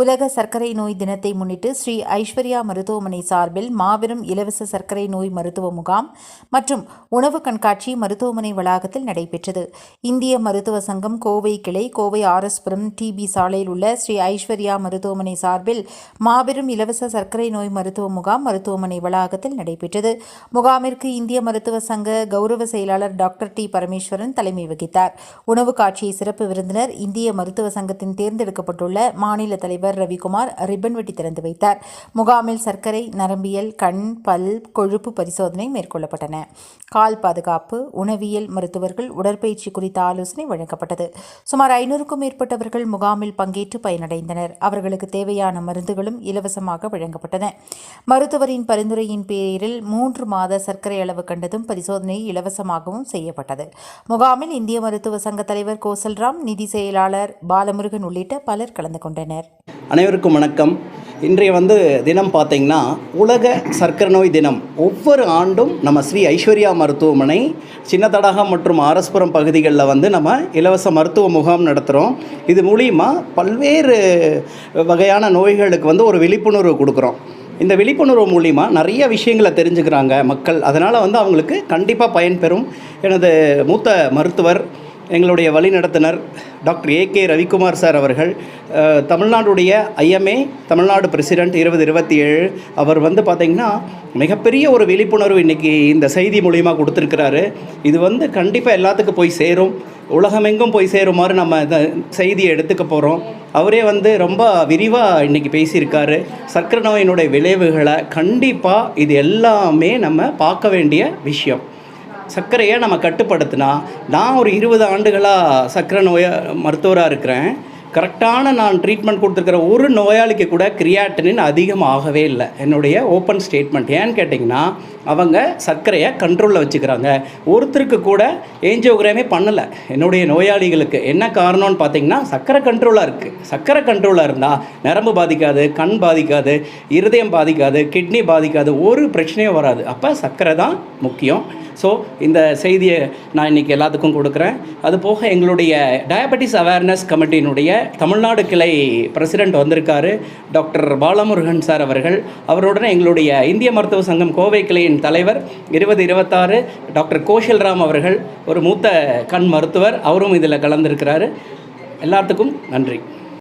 உலக சர்க்கரை நோய் தினத்தை முன்னிட்டு ஸ்ரீ ஐஸ்வர்யா மருத்துவமனை சார்பில் மாபெரும் இலவச சர்க்கரை நோய் மருத்துவ முகாம் மற்றும் உணவு கண்காட்சி மருத்துவமனை வளாகத்தில் நடைபெற்றது. இந்திய மருத்துவ சங்கம் கோவை கிளை கோவை ஆர்எஸ்புரம் டிபி சாலையில் உள்ள ஸ்ரீ ஐஸ்வர்யா மருத்துவமனை சார்பில் மாபெரும் இலவச சர்க்கரை நோய் மருத்துவ முகாம் மருத்துவமனை வளாகத்தில் நடைபெற்றது. முகாமிற்கு இந்திய மருத்துவ சங்க கௌரவ செயலாளர் டாக்டர் டி பரமேஸ்வரன் தலைமை வகித்தார். உணவு காட்சியை சிறப்பு விருந்தினர் இந்திய மருத்துவ சங்கத்தின் தேர்ந்தெடுக்கப்பட்டுள்ள மாநில தலைவர் ரவிக்குமார் ரிப்பன் வெட்டி திறந்து வைத்தார். முகாமில் சர்க்கரை நரம்பியல் கண் பல் கொழுப்பு பரிசோதனை மேற்கொள்ளப்பட்டன. கால் பாதுகாப்பு உணவியல் மருத்துவர்கள் உடற்பயிற்சி குறித்த ஆலோசனை வழங்கப்பட்டது. சுமார் ஐநூறுக்கும் மேற்பட்டவர்கள் முகாமில் பங்கேற்று பயனடைந்தனர். அவர்களுக்கு தேவையான மருந்துகளும் இலவசமாக வழங்கப்பட்டன. மருத்துவரின் பரிந்துரையின் பேரில் மூன்று மாத சர்க்கரை அளவு கண்டதும் பரிசோதனை இலவசமாகவும் செய்யப்பட்டது. முகாமில் இந்திய மருத்துவ சங்க தலைவர் கோசல்ராம் நிதி செயலாளர் பாலமுருகன் உள்ளிட்ட பலர் கலந்து கொண்டனர். அனைவருக்கும் வணக்கம். இன்றைய வந்து தினம் பார்த்தீங்கன்னா உலக சர்க்கரை நோய் தினம். ஒவ்வொரு ஆண்டும் நம்ம ஸ்ரீ ஐஸ்வர்யா மருத்துவமனை சின்னத்தடாகம் மற்றும் ஆரஸ்புரம் பகுதிகளில் வந்து நம்ம இலவச மருத்துவ முகாம் நடத்துகிறோம் இது மூலிமா பல்வேறு வகையான நோய்களுக்கு வந்து ஒரு விழிப்புணர்வு கொடுக்குறோம். இந்த விழிப்புணர்வு மூலிமா நிறைய விஷயங்களை தெரிஞ்சுக்கிறாங்க மக்கள். அதனால் வந்து அவங்களுக்கு கண்டிப்பாக பயன்பெறும் எனது மூத்த மருத்துவர் எங்களுடைய வழிநடத்துனர் doctor A K Ravikumar sir அவர்கள். தமிழ்நாடுடைய ஐஎம்ஏ தமிழ்நாடு பிரசிடெண்ட் இருபது இருபத்தி ஏழு அவர் வந்து பார்த்திங்கன்னா மிகப்பெரிய ஒரு விழிப்புணர்வு இன்றைக்கி இந்த செய்தி மூலிமா கொடுத்துருக்கிறாரு. இது வந்து கண்டிப்பாக எல்லாத்துக்கும் போய் சேரும். உலகமெங்கும் போய் சேருமாறு நம்ம இந்த செய்தியை எடுத்துக்க போகிறோம் அவரே வந்து ரொம்ப விரிவாக இன்றைக்கி பேசியிருக்காரு. சர்க்கரை நோயினுடைய விளைவுகளை கண்டிப்பாக இது எல்லாமே நம்ம பார்க்க வேண்டிய விஷயம். சர்க்கரையை நம்ம கட்டுப்படுத்தினா நான் ஒரு இருபது ஆண்டுகளாக சர்க்கரை நோய மருத்துவராக இருக்கிறேன். கரெக்டான நான் ட்ரீட்மெண்ட் கொடுத்துருக்கிற ஒரு நோயாளிக்கு கூட கிரியாட்டினின் அதிகமாகவே இல்லை. என்னுடைய ஓப்பன் ஸ்டேட்மெண்ட் ஏன்னு கேட்டிங்கன்னா அவங்க சர்க்கரையை கண்ட்ரோலில் வச்சுக்கிறாங்க. ஒருத்தருக்கு கூட ஏஞ்சியோகிராமே பண்ணலை. என்னுடைய நோயாளிகளுக்கு என்ன காரணம்னு பார்த்தீங்கன்னா சர்க்கரை கண்ட்ரோலாக இருக்குது சர்க்கரை கண்ட்ரோலாக இருந்தால் நரம்பு பாதிக்காது கண் பாதிக்காது இருதயம் பாதிக்காது கிட்னி பாதிக்காது ஒரு பிரச்சனையும் வராது. அப்போ சர்க்கரை தான் முக்கியம். ஸோ இந்த செய்தியை நான் இன்றைக்கி எல்லாத்துக்கும் கொடுக்குறேன். அது போக எங்களுடைய டயபெட்டிஸ் அவேர்னஸ் கமிட்டியினுடைய தமிழ்நாடு கிளை பிரசிடெண்ட் வந்திருக்காரு டாக்டர் பாலமுருகன் சார் அவர்கள். அவருடன் எங்களுடைய இந்திய மருத்துவ சங்கம் கோவை கிளையின் தலைவர் இருபது இருபத்தாறு டாக்டர் கோஷல்ராம் அவர்கள் ஒரு மூத்த கண் மருத்துவர். அவரும் இதில் கலந்துருக்கிறாரு. எல்லாத்துக்கும் நன்றி.